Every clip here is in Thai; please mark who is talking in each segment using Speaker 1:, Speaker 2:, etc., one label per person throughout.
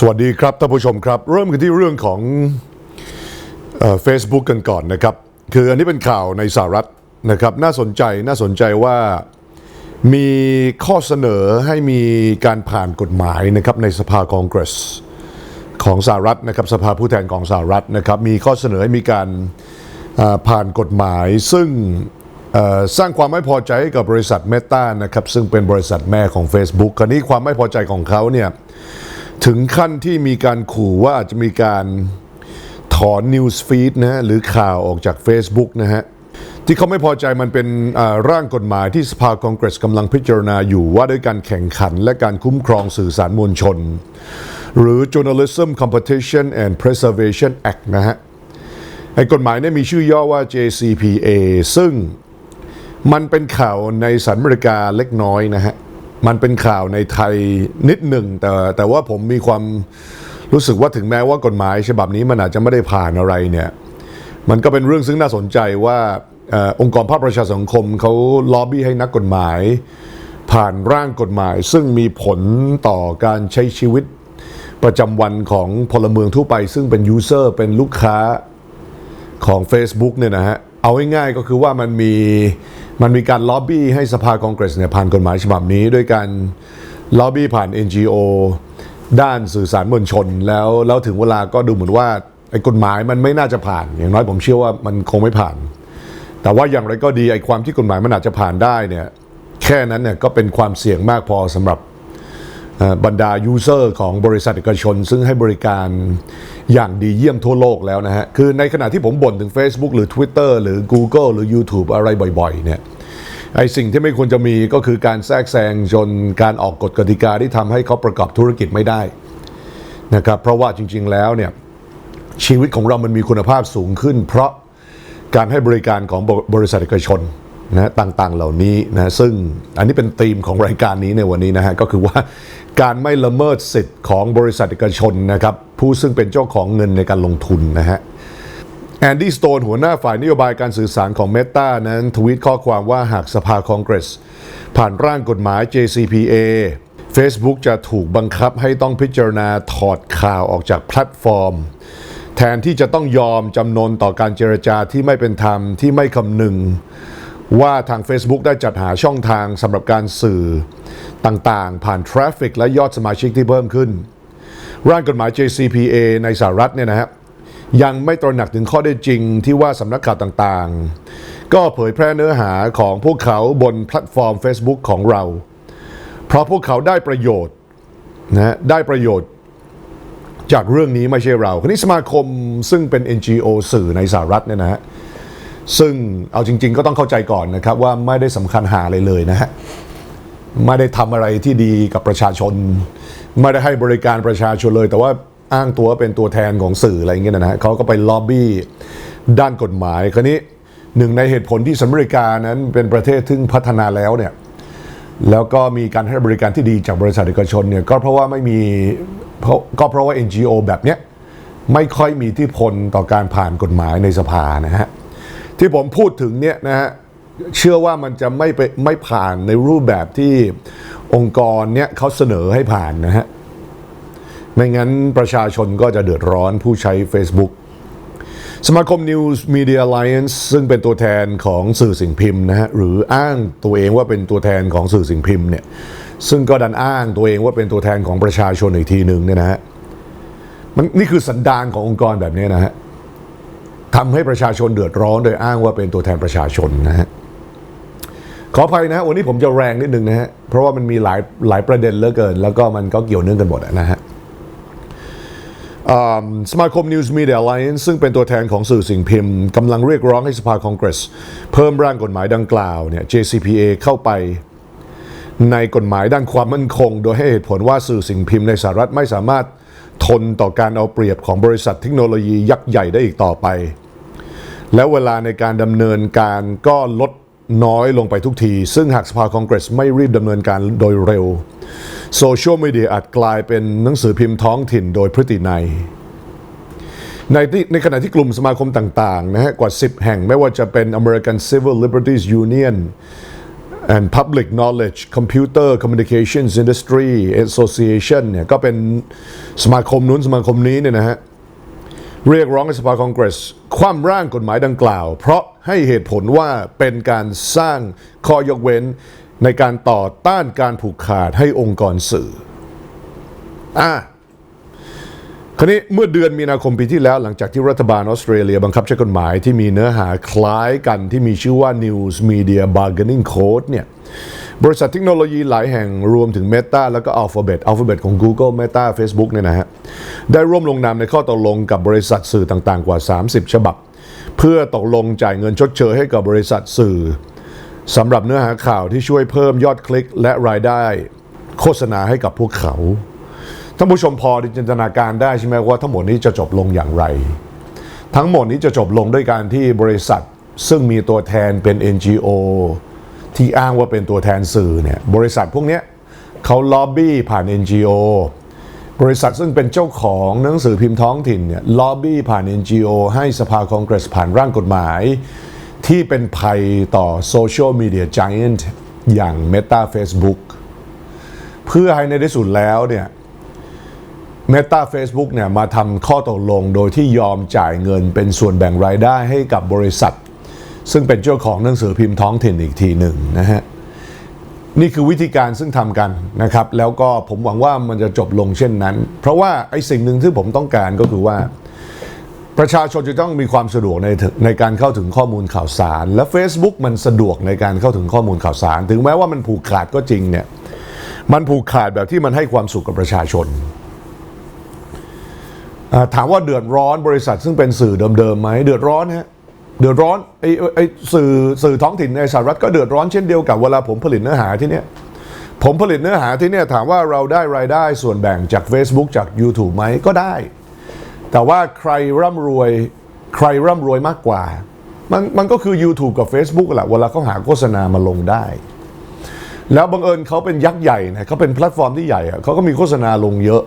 Speaker 1: สวัสดีครับท่านผู้ชมครับ เริ่มกันที่เรื่องของเฟซบุ๊กกันก่อนนะครับ คืออันนี้เป็นข่าวในสหรัฐนะครับ น่าสนใจน่าสนใจว่ามีข้อเสนอให้มีการผ่านกฎหมายนะครับในสภาคองเกรสของสหรัฐนะครับสภาผู้แทนของสหรัฐนะครับมีข้อเสนอให้มีการผ่านกฎหมาย ซึ่งสร้างความไม่พอใจให้กับบริษัทเมตานะครับซึ่งเป็นบริษัทแม่ของ Facebook คราวนี้ความไม่พอใจของเขาเนี่ย ถึงขั้นที่มีการขู่ว่าอาจจะมีการถอน News Feed นะฮะหรือข่าวออกจาก Facebook นะฮะที่เขาไม่พอใจมันเป็นร่างกฎหมายที่สภาคองเกรสกำลังพิจารณาอยู่ว่าด้วยการแข่งขันและการคุ้มครองสื่อสารมวลชน หรือ Journalism Competition and Preservation Act นะฮะไอ้กฎหมายเนี่ยมีชื่อย่อว่า JCPA ซึ่งมันเป็นข่าวในสหรัฐอเมริกาเล็กน้อยนะฮะ มันเป็นข่าวในไทยนิดหนึ่งแต่แต่ว่าผมมีความรู้สึกว่าถึงแม้ว่ากฎหมายฉบับนี้มันอาจจะไม่ได้ผ่านอะไรเนี่ยมันก็เป็นเรื่องซึ่งน่าสนใจว่าออองค์กรภาคประชาสังคมเขาล็อบบี้ให้นักกฎหมาย ผ่านร่างกฎหมาย ซึ่งมีผลต่อการใช้ชีวิตประจำวันของพลเมืองทั่วไป ซึ่งเป็นยูเซอร์เป็นลูกค้าของ Facebook เนี่ยนะฮะ เอาง่ายๆก็คือว่ามันมีมันมีการล็อบบี้ให้สภาคองเกรสเนี่ยผ่านกฎหมายฉบับนี้ ด้วยการล็อบบี้ผ่าน NGO ด้านสื่อสารมวลชน แล้วแล้วถึงเวลาก็ดูเหมือนว่าไอ้กฎหมายมันไม่น่าจะผ่าน อย่างน้อยผมเชื่อว่ามันคงไม่ผ่าน แต่ว่าอย่างไรก็ดีไอ้ความที่กฎหมายมันอาจจะผ่านได้เนี่ยแค่นั้นเนี่ยก็เป็นความเสี่ยงมากพอสำหรับบรรดายูเซอร์ของบริษัทเอกชน ซึ่งให้บริการ อย่างดีเยี่ยมทั่วโลกแล้วนะฮะ คือในขณะที่ผมบ่นถึง Facebook หรือ Twitter หรือ Google หรือ YouTube อะไรบ่อยๆ เนี่ยไอสิ่งที่ไม่ควรจะมีก็คือการแทรกแซงจนการออกกฎกติกาที่ทำให้เขาประกอบธุรกิจไม่ได้นะครับเพราะว่าจริง ๆแล้วเนี่ยชีวิตของเรามันมีคุณภาพสูงขึ้น เพราะการให้บริการของบบริษัทเอกชนนะต่างๆเหล่านี้นะซึ่งอันนี้เป็นธีมของรายการนี้ในวันนี้นะฮะก็คือว่าการไม่ละเมิดสิทธิ์ของบริษัทเอกชนนะครับ ผู้ซึ่งเป็นเจ้าของเงินในการลงทุนนะฮะแอนดี้สโตนหัวหน้าฝ่ายนโยบายการสื่อสารของ Meta นั้นทวีตข้อความว่าหากสภาคองเกรส ผ่านร่างกฎหมาย JCPA Facebook จะถูกบังคับให้ต้องพิจารณาถอดข่าวออกจากแพลตฟอร์ม แทนที่จะต้องยอมจำนนต่อการเจรจาที่ไม่เป็นธรรมที่ไม่คำนึง ว่าทาง Facebook ได้จัดหาช่องทางสำหรับการสื่อต่างๆ ผ่านทราฟฟิกและยอดสมาชิกที่เพิ่มขึ้น ร่างกฎหมาย JCPA ในสหรัฐเนี่ยนะฮะยังไม่ตระหนักถึงข้อได้จริงที่ว่าสำนักข่าวต่างๆ ก็เผยแพร่เนื้อหาของพวกเขาบนแพลตฟอร์ม Facebook ของเรา เพราะพวกเขาได้ประโยชน์นะฮะได้ประโยชน์จากเรื่องนี้ไม่ใช่เราคราวนี้สมาคมซึ่งเป็น NGO สื่อในสหรัฐเนี่ยนะฮะซึ่งเอาจริง ๆ ก็ต้องเข้าใจก่อนนะครับว่าไม่ได้สำคัญหาอะไรเลยนะฮะไม่ได้ทำอะไรที่ดีกับประชาชน ไม่ได้ให้บริการประชาชนเลย แต่ว่าอ้างตัวเป็นตัวแทนของสื่ออะไรอย่างเงี้ยนะฮะเขาก็ไปล็อบบี้ด้านกฎหมายคราวนี้หนึ่งในเหตุผลที่สหรัฐอเมริกานั้นเป็นประเทศที่พัฒนาแล้วเนี่ยแล้วก็มีการให้บริการที่ดีจากบริษัทเอกชนเนี่ยก็เพราะว่าไม่มีเพราะก็เพราะว่า NGO แบบเนี้ยไม่ค่อยมีที่พลต่อการผ่านกฎหมายในสภานะฮะที่ผมพูดถึงเนี่ยนะฮะเชื่อว่ามันจะไม่ไปไม่ผ่านในรูปแบบที่ องค์กรเนี่ยเขาเสนอให้ผ่านนะฮะ ไม่งั้นประชาชนก็จะเดือดร้อนผู้ใช้ Facebook สมาคม News Media Alliance ซึ่งเป็นตัวแทนของสื่อสิ่งพิมพ์นะฮะ หรืออ้างตัวเองว่าเป็นตัวแทนของสื่อสิ่งพิมพ์เนี่ย ซึ่งก็ดันอ้างตัวเองว่าเป็นตัวแทนของประชาชนอีกทีหนึ่งเนี่ยนะฮะ มันนี่คือสันดานขององค์กรแบบนี้นะฮะทำให้ประชาชนเดือดร้อนโดยอ้างว่าเป็นตัวแทนประชาชนนะฮะ ขออภัยนะฮะวันนี้ผมจะแรงนิดนึงนะฮะ เพราะว่ามันมีหลายหลายประเด็นเหลือเกิน แล้วก็มันก็เกี่ยวเนื่องกันหมดนะฮะสมาคม News Media Alliance ซึ่งเป็นตัวแทนของสื่อสิ่งพิมพ์กำลังเรียกร้องให้สภาคองเกรส เพิ่มร่างกฎหมายดังกล่าวเนี่ย JCPA เข้าไปในกฎหมายด้านความมั่นคง โดยให้เหตุผลว่าสื่อสิ่งพิมพ์ในสหรัฐไม่สามารถทนต่อการเอาเปรียบของบริษัทเทคโนโลยียักษ์ใหญ่ได้อีกต่อไป แล้วเวลาในการดำเนินการก็ลด น้อยลงไปทุกที ซึ่งหากสภาคองเกรสไม่รีบดำเนินการโดยเร็ว โซเชียลมีเดียอาจกลายเป็นหนังสือพิมพ์ท้องถิ่นโดยพฤตินัยในที่ในขณะที่กลุ่มสมาคมต่างๆนะฮะกว่า 10 แห่งไม่ว่าจะเป็น American Civil Liberties Union and Public Knowledge Computer Communications Industry Association เนี่ยก็เป็นสมาคมนู้นสมาคมนี้เนี่ยนะฮะ เรียกร้องให้สภาคองเกรสคว่ำร่างกฎหมายดังกล่าว เพราะให้เหตุผลว่าเป็นการสร้างข้อยกเว้น ในการต่อต้านการผูกขาดให้องค์กรสื่ออ่าคราวนี้เมื่อเดือนมีนาคมปีที่แล้วหลังจากที่รัฐบาลออสเตรเลียบังคับใช้กฎหมายที่มีเนื้อหาคล้ายกันที่มีชื่อว่า News Media Bargaining Code เนี่ย บริษัทเทคโนโลยีหลายแห่งรวมถึง Meta แล้วก็ Alphabet Alphabet ของ Google Meta Facebook เนี่ยนะฮะได้ร่วมลงนามในข้อตกลงกับบริษัทสื่อต่างๆ กว่า 30 ฉบับ เพื่อตกลงจ่ายเงินชดเชยให้กับบริษัทสื่อสำหรับเนื้อหาข่าวที่ช่วยเพิ่มยอดคลิกและรายได้ โฆษณาให้กับพวกเขาท่านผู้ชมพอจินตนาการได้ใช่ไหมว่าทั้งหมดนี้จะจบลงอย่างไร ทั้งหมดนี้จะจบลงด้วยการที่บริษัทซึ่งมีตัวแทนเป็น NGO ที่อ้างว่าเป็นตัวแทนสื่อเนี่ยบริษัทพวกนี้เขาล็อบบี้ผ่าน NGO บริษัทซึ่งเป็นเจ้าของหนังสือพิมพ์ท้องถิ่นเนี่ยล็อบบี้ผ่าน NGO ให้สภาคองเกรสผ่านร่างกฎหมาย ที่เป็นภัยต่อโซเชียลมีเดียจ i a n t อย่าง Meta Facebook เพื่อให้ในที่สุดแล้วเนี่ย Meta Facebook เนี่ยมาทำข้อตกลงโดยที่ยอมจ่ายเงินเป็นส่วนแบ่งรายได้ให้กับบริษัท ซึ่งเป็นเจ้าของหนังสือพิมพ์ท้องถิ่นอีกทีหนึ่งนะฮะนี่คือวิธีการซึ่งทำกันนะครับ แล้วก็ผมหวังว่ามันจะจบลงเช่นนั้น เพราะว่าไอ้สิ่งหนึ่งที่ผมต้องการก็คือว่า ประชาชนจะต้องมีความสะดวกในในการเข้าถึงข้อมูลข่าวสาร และ Facebook มันสะดวกในการเข้าถึงข้อมูลข่าวสาร ถึงแม้ว่ามันผูกขาดก็จริงเนี่ยมันผูกขาดแบบที่มันให้ความสุขกับประชาชน ถามว่าเดือดร้อนบริษัทซึ่งเป็นสื่อเดิมๆไหมเดือดร้อนฮะ เดือดร้อนไอ้ไอ้สื่อสื่อท้องถิ่นในสหรัฐก็เดือดร้อนเช่นเดียวกับเวลาผมผลิตเนื้อหาที่เนี้ยผมผลิตเนื้อหาที่เนี้ยถามว่าเราได้รายได้ส่วนแบ่งจาก Facebook จาก YouTube ไหมก็ได้ แต่ว่าใครร่ำรวยใครร่ำรวยมากกว่า มันมันก็คือ YouTube กับ Facebook แหละเวลาเขาหาโฆษณามาลงได้ แล้วบังเอิญเขาเป็นยักษ์ใหญ่นะเขาเป็นแพลตฟอร์มที่ใหญ่เขาก็มีโฆษณาลงเยอะ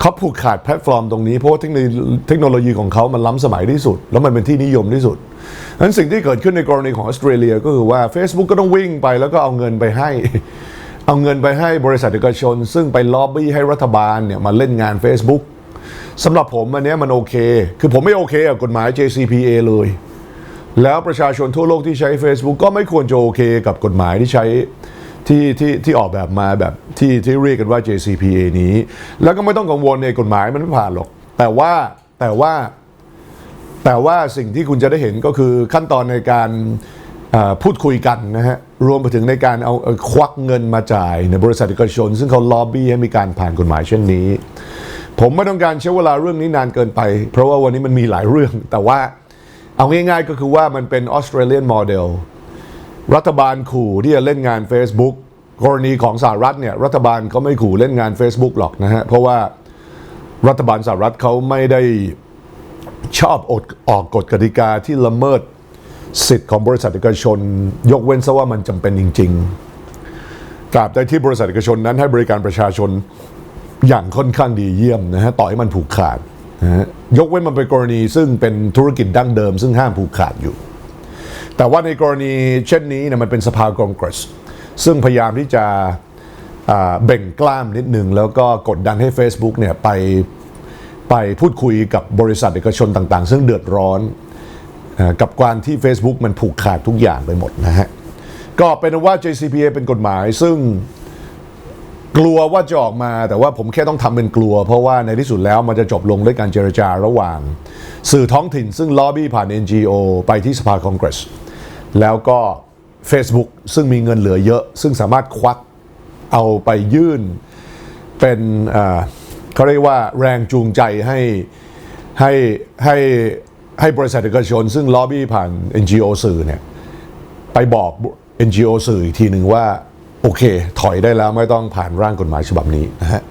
Speaker 1: เขาผูกขาดแพลตฟอร์มตรงนี้เพราะว่าเทคโนโลยีของเขามันล้ำสมัยที่สุด แล้วมันเป็นที่นิยมที่สุดนั้นสิ่งที่เกิดขึ้นในกรณีของออสเตรเลียก็คือว่า Facebook ก็ต้องวิ่งไปแล้วก็เอาเงินไปให้ เอาเงินไปให้บริษัทเอกชน ซึ่งไปล็อบบี้ให้รัฐบาลเนี่ยมาเล่นงาน Facebook สำหรับผมอันนี้มันโอเค คือผมไม่โอเคกับกฎหมาย JCPA เลย แล้วประชาชนทั่วโลกที่ใช้ Facebook ก็ไม่ควรจะโอเคกับกฎหมายที่ใช้ ที่ที่ที่ออกแบบมาแบบที่ที่เรียกกันว่า JCPA นี้ แล้วก็ไม่ต้องกังวลในกฎหมายมันไม่ผ่านหรอก แต่ว่าแต่ว่าแต่ว่าสิ่งที่คุณจะได้เห็นก็คือขั้นตอนในการพูดคุยกันนะฮะ รวมไปถึงในการเอาเอาควักเงินมาจ่ายในบริษัทเอกชน ซึ่งเขาล็อบบี้ให้มีการผ่านกฎหมายเช่นนี้ ผมไม่ต้องการใช้เวลาเรื่องนี้นานเกินไป เพราะว่าวันนี้มันมีหลายเรื่อง แต่ว่าเอาง่ายๆก็คือว่ามันเป็นออสเตรเลียนโมเดล รัฐบาลขู่ที่จะเล่นงาน Facebook กรณีของสหรัฐเนี่ยรัฐบาลเขาไม่ขู่เล่นงาน Facebook หรอกนะฮะ เพราะว่ารัฐบาลสหรัฐเขาไม่ได้ชอบอดออกกฎกติกาที่ละเมิดสิทธิ์ของบริษัทเอกชน ยกเว้นซะว่ามันจำเป็นจริง ๆ ตราบใดที่บริษัทเอกชนนั้นให้บริการประชาชนอย่างค่อนข้างดีเยี่ยมนะฮะต่อให้มันผูกขาดนะฮะยกเว้นมันเป็นกรณีซึ่งเป็นธุรกิจดั้งเดิม ซึ่งห้ามผูกขาดอยู่ แต่ว่าในกรณีเช่นนี้เนี่ยมันเป็นสภาคองเกรส ซึ่งพยายามที่จะเบ่งกล้ามนิดหนึ่งแล้วก็กดดันให้ Facebook เนี่ยไปไปพูดคุยกับบริษัทเอกชนต่างๆ ซึ่งเดือดร้อนอกับการที่ Facebook มันผูกขาดทุกอย่างไปหมดนะฮะ ก็เป็นว่า JCPA เป็นกฎหมายซึ่งกลัวว่าจะออกมาแต่ว่าผมแค่ต้องทำเป็นกลัว เพราะว่าในที่สุดแล้วมันจะจบลงด้วยการเจรจาระหว่าง สื่อท้องถิ่นซึ่งล็อบบี้ผ่าน NGO ไปที่สภาคองเกรส แล้วก็ Facebook ซึ่งมีเงินเหลือเยอะ ซึ่งสามารถควักเอาไปยื่น เป็นเขาเรียกว่าแรงจูงใจให้ให้ให้ให้บริษัทเอกชน ซึ่งล็อบบี้ผ่าน NGO สื่อเนี่ยไปบอก NGO สื่ออีกทีหนึ่งว่า โอเค ถอยได้แล้วไม่ต้องผ่านร่างกฎหมายฉบับนี้นะฮะ